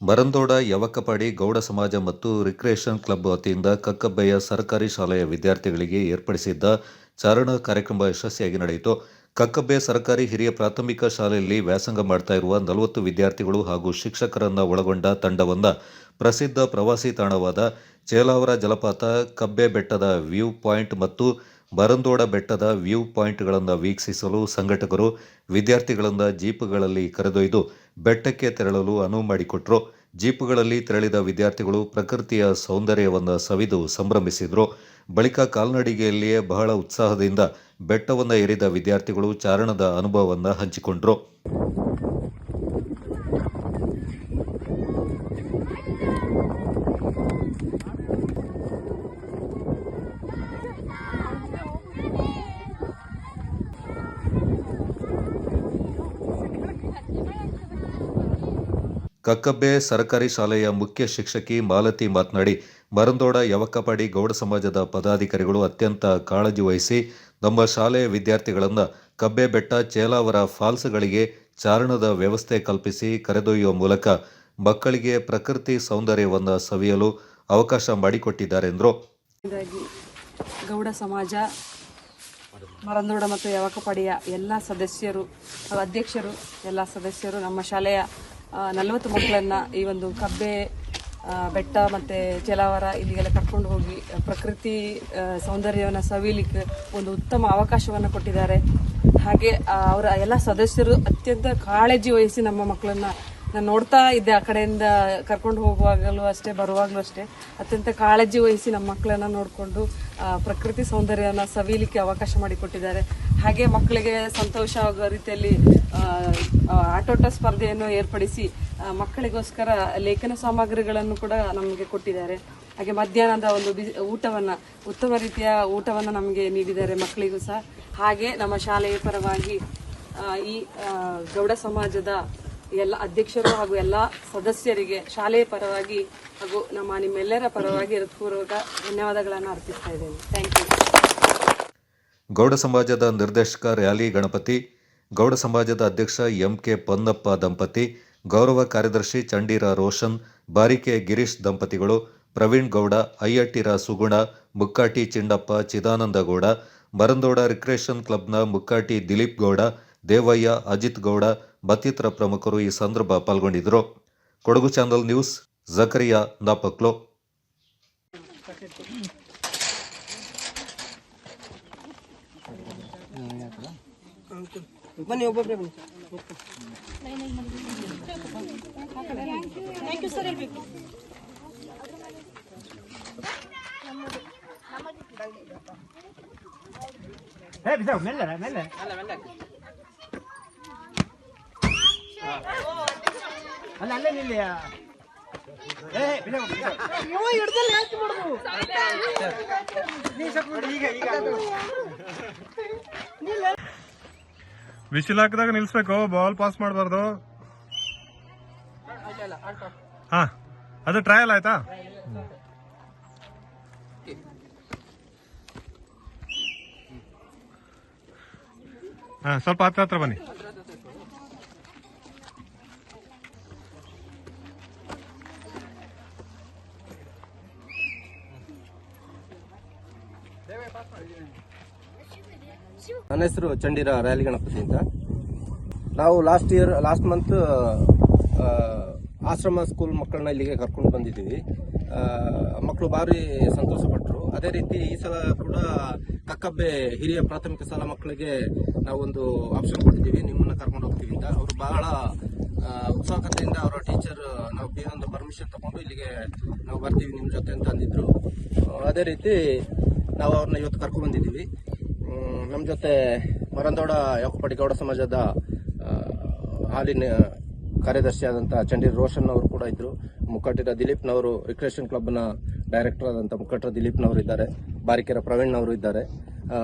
ಮರಂದೋಡ, ಯವಕಪಾಡಿ, ಗೌಡ ಸಮಾಜ ಮತ್ತು recreation club ವತಿಯಿಂದ ಕಕ್ಕಬ್ಬೆಯ ಸರ್ಕಾರಿ ಶಾಲೆಯ ವಿದ್ಯಾರ್ಥಿಗಳಿಗೆ ಏರ್ಪಡಿಸಿದ್ದ ಚಾರಣ ಕಾರ್ಯಕ್ರಮ ಯಶಸ್ವಿಯಾಗಿ ನಡೆಯಿತು. ಕಕ್ಕಬ್ಬೆ ಸರ್ಕಾರಿ ಹಿರಿಯ ಪ್ರಾಥಮಿಕ ಶಾಲೆಯಲ್ಲಿ ವ್ಯಾಸಂಗ ಮಾಡ್ತಾ ಇರುವ ನಲವತ್ತು ವಿದ್ಯಾರ್ಥಿಗಳು ಹಾಗೂ ಶಿಕ್ಷಕರನ್ನು ಒಳಗೊಂಡ ತಂಡವನ್ನ ಪ್ರಸಿದ್ಧ ಪ್ರವಾಸಿ ತಾಣವಾದ ಚೇಲಾವರ ಜಲಪಾತ ಕಬ್ಬೆ ಬೆಟ್ಟದ ವ್ಯೂ ಪಾಯಿಂಟ್ ಮತ್ತು ಮರಂದೋಡ ಬೆಟ್ಟದ ವ್ಯೂ ಪಾಯಿಂಟ್ಗಳನ್ನು ವೀಕ್ಷಿಸಲು ಸಂಘಟಕರು ವಿದ್ಯಾರ್ಥಿಗಳಿಂದ ಜೀಪ್ಗಳಲ್ಲಿ ಕರೆದೊಯ್ದು ಬೆಟ್ಟಕ್ಕೆ ತೆರಳಲು ಅನುವು ಮಾಡಿಕೊಟ್ರು. ಜೀಪ್ಗಳಲ್ಲಿ ತೆರಳಿದ ವಿದ್ಯಾರ್ಥಿಗಳು ಪ್ರಕೃತಿಯ ಸೌಂದರ್ಯವನ್ನು ಸವಿದು ಸಂಭ್ರಮಿಸಿದರು. ಬಳಿಕ ಕಾಲ್ನಡಿಗೆಯಲ್ಲಿಯೇ ಬಹಳ ಉತ್ಸಾಹದಿಂದ ಬೆಟ್ಟವನ್ನು ಏರಿದ ವಿದ್ಯಾರ್ಥಿಗಳು ಚಾರಣದ ಅನುಭವವನ್ನು ಹಂಚಿಕೊಂಡ್ರು. ಕಕ್ಕಬ್ಬೆ ಸರ್ಕಾರಿ ಶಾಲೆಯ ಮುಖ್ಯ ಶಿಕ್ಷಕಿ ಮಾಲತಿ ಮಾತನಾಡಿ, ಮರಂದೋಡ, ಯವಕಪಾಡಿ ಗೌಡ ಸಮಾಜದ ಪದಾಧಿಕಾರಿಗಳು ಅತ್ಯಂತ ಕಾಳಜಿ ವಹಿಸಿ ನಮ್ಮ ಶಾಲೆಯ ವಿದ್ಯಾರ್ಥಿಗಳನ್ನು ಕಬ್ಬೆ ಬೆಟ್ಟ ಚೇಲಾವರ ಫಾಲ್ಸ್ಗಳಿಗೆ ಚಾರಣದ ವ್ಯವಸ್ಥೆ ಕಲ್ಪಿಸಿ ಕರೆದೊಯ್ಯುವ ಮೂಲಕ ಮಕ್ಕಳಿಗೆ ಪ್ರಕೃತಿ ಸೌಂದರ್ಯವನ್ನು ಸವಿಯಲು ಅವಕಾಶ ಮಾಡಿಕೊಟ್ಟಿದ್ದಾರೆ ಎಂದರು ಗೌಡ ಸಮಾಜ, ಮರಂದೋಡ ಮತ್ತು ಯವಕಪಾಡಿಯ ಎಲ್ಲ ಸದಸ್ಯರು, ಅಧ್ಯಕ್ಷರು, ಎಲ್ಲ ಸದಸ್ಯರು ನಮ್ಮ ಶಾಲೆಯ ನಲವತ್ತು ಮಕ್ಕಳನ್ನ ಈ ಒಂದು ಕಬ್ಬೆ ಬೆಟ್ಟ ಮತ್ತು ಚಲಾವರ ಇಲ್ಲಿಗೆಲ್ಲ ಕರ್ಕೊಂಡು ಹೋಗಿ ಪ್ರಕೃತಿ ಸೌಂದರ್ಯವನ್ನು ಸವಿಲಿಕ್ಕೆ ಒಂದು ಉತ್ತಮ ಅವಕಾಶವನ್ನು ಕೊಟ್ಟಿದ್ದಾರೆ. ಹಾಗೆ ಅವರ ಎಲ್ಲ ಸದಸ್ಯರು ಅತ್ಯಂತ ಕಾಳಜಿ ವಹಿಸಿ ನಮ್ಮ ಮಕ್ಕಳನ್ನ ನಾನು ನೋಡ್ತಾ ಇದ್ದೆ ಆ ಕಡೆಯಿಂದ ಕರ್ಕೊಂಡು ಹೋಗುವಾಗಲೂ ಅಷ್ಟೇ, ಬರುವಾಗಲೂ ಅಷ್ಟೇ. ಅತ್ಯಂತ ಕಾಳಜಿ ವಹಿಸಿ ನಮ್ಮ ಮಕ್ಕಳನ್ನ ನೋಡಿಕೊಂಡು ಪ್ರಕೃತಿ ಸೌಂದರ್ಯನ ಸವಿಲಿಕ್ಕೆ ಅವಕಾಶ ಮಾಡಿಕೊಟ್ಟಿದ್ದಾರೆ. ಹಾಗೆ ಮಕ್ಕಳಿಗೆ ಸಂತೋಷ ಆಗೋ ರೀತಿಯಲ್ಲಿ ಆಟೋಟ ಸ್ಪರ್ಧೆಯನ್ನು ಏರ್ಪಡಿಸಿ ಮಕ್ಕಳಿಗೋಸ್ಕರ ಲೇಖನ ಸಾಮಗ್ರಿಗಳನ್ನು ಕೂಡ ನಮಗೆ ಕೊಟ್ಟಿದ್ದಾರೆ. ಹಾಗೆ ಮಧ್ಯಾಹ್ನದ ಒಂದು ಬಿ ಊಟವನ್ನು, ಉತ್ತಮ ರೀತಿಯ ಊಟವನ್ನು ನಮಗೆ ನೀಡಿದ್ದಾರೆ ಮಕ್ಕಳಿಗೂ ಸಹ. ಹಾಗೆ ನಮ್ಮ ಶಾಲೆಯ ಪರವಾಗಿ ಈ ಗೌಡ ಸಮಾಜದ ಎಲ್ಲ ಅಧ್ಯಕ್ಷರು ಹಾಗೂ ಎಲ್ಲ ಸದಸ್ಯರಿಗೆ ಶಾಲೆಯ ಪರವಾಗಿ ಹಾಗೂ ನಮ್ಮ ನಿಮ್ಮೆಲ್ಲರ ಪರವಾಗಿ ಹೃತ್ಪೂರ್ವಕ ಧನ್ಯವಾದಗಳನ್ನು ಅರ್ಪಿಸ್ತಾ ಇದ್ದೇನೆ. ಥ್ಯಾಂಕ್ ಯು ಗೌಡ ಸಮಾಜದ ನಿರ್ದೇಶಕ ರ್ಯಾಲಿ ಗಣಪತಿ, ಗೌಡ ಸಮಾಜದ ಅಧ್ಯಕ್ಷ ಎಂ ಕೆ ಪೊನ್ನಪ್ಪ ದಂಪತಿ, ಗೌರವ ಕಾರ್ಯದರ್ಶಿ ಚಂಡೀರ ರೋಷನ್, ಬಾರಿಕೆ ಗಿರೀಶ್ ದಂಪತಿಗಳು, ಪ್ರವೀಣ್ ಗೌಡ ಐಯಟ್ಟಿರ ಸುಗುಣ, ಮುಕ್ಕಾಟಿ ಚಿಂಡಪ್ಪ ಚಿದಾನಂದ ಗೌಡ, ಮರಂದೋಡ ರಿಕ್ರಿಯೇಷನ್ ಕ್ಲಬ್ನ ಮುಕ್ಕಾಟಿ ದಿಲೀಪ್ ಗೌಡ, ದೇವಯ್ಯ, ಅಜಿತ್ ಗೌಡ ಮತ್ತಿತರ ಪ್ರಮುಖರು ಈ ಸಂದರ್ಭ ಪಾಲ್ಗೊಂಡಿದ್ದರು. Kodagu channel news Zakaria Napoklu. ಬನ್ನಿ ಒಬ್ಬೊಬ್ಬರೇ ಬನ್ನಿ. ಹೇ ಬಿಸಾವ್ ಮೆಲ್ಲ ಮೆಲ್ಲ ಅಲ್ಲ ಅಲ್ಲೇ ನಿಲ್ಲಿ. ಏ ಬಿಸಾವ್ ಬಿಸಾವ್ ನೀ ಸ್ವಲ್ಪ ನೋಡಿ, ಈಗ ಈಗ. ವಿಶಿಲ್ ಹಾಕಿದಾಗ ನಿಲ್ಸ್ಬೇಕು ಬಾಲ್ ಪಾಸ್ ಮಾಡಬಾರ್ದು. ಹಾ ಅದು ಟ್ರಯಲ್ ಆಯ್ತಾ? ಹಾ ಸ್ವಲ್ಪ ಹತ್ರ ಹತ್ರ ಬನ್ನಿ. ನನ್ನ ಹೆಸರು ಚಂಡೀರ ರ್ಯಾಲಿ ಗಣಪತಿ ಅಂತ. ನಾವು last year last month ashram school ಮಕ್ಕಳನ್ನ ಇಲ್ಲಿಗೆ ಕರ್ಕೊಂಡು ಬಂದಿದ್ದೀವಿ. ಮಕ್ಕಳು ಭಾರಿ ಸಂತೋಷಪಟ್ಟರು ಅದೇ ರೀತಿ ಈ ಸಲ ಕೂಡ ಕಕ್ಕಬ್ಬೆ ಹಿರಿಯ ಪ್ರಾಥಮಿಕ ಶಾಲಾ ಮಕ್ಕಳಿಗೆ ನಾವೊಂದು ಆಪ್ಷನ್ ಕೊಟ್ಟಿದ್ದೀವಿ. ನಿಮ್ಮನ್ನು ಕರ್ಕೊಂಡು ಹೋಗ್ತೀವಿ ಅಂತ. ಅವರು ಬಹಳ ಉತ್ಸಾಹತೆಯಿಂದ ಅವರ ಟೀಚರ್ ನಾವು ಒಂದು ಪರ್ಮಿಷನ್ ತಗೊಂಡು ಇಲ್ಲಿಗೆ ನಾವು ಬರ್ತೀವಿ ನಿಮ್ಮ ಜೊತೆ ಅಂತ ಅಂದಿದ್ರು. ಅದೇ ರೀತಿ ನಾವು ಅವ್ರನ್ನ ಇವತ್ತು ಕರ್ಕೊಂಡು ಬಂದಿದ್ದೀವಿ. ನಮ್ಮ ಜೊತೆ ಮರಂದೋಡ ಯೋಕಪಡಿ ಗೌಡ ಸಮಾಜದ ಹಾಲಿನ ಕಾರ್ಯದರ್ಶಿ ಕಾರ್ಯದರ್ಶಿಯಾದಂಥ ಚಂಡೀರ್ ರೋಷನ್ ಅವರು ಕೂಡ ಇದ್ದರು ಮುಕ್ಕಟ್ಟಿರ ದಿಲೀಪ್ನವರು ರಿಕ್ರಿಯೇಷನ್ ಕ್ಲಬ್ನ ಡೈರೆಕ್ಟರ್ ಆದಂಥ ಮುಕ್ಕಟ್ಟಿರ ದಿಲೀಪ್ನವರು ಇದ್ದಾರೆ. ಬಾರಿಕೆರ ಪ್ರವೀಣ್ನವರು ಇದ್ದಾರೆ. ಆ,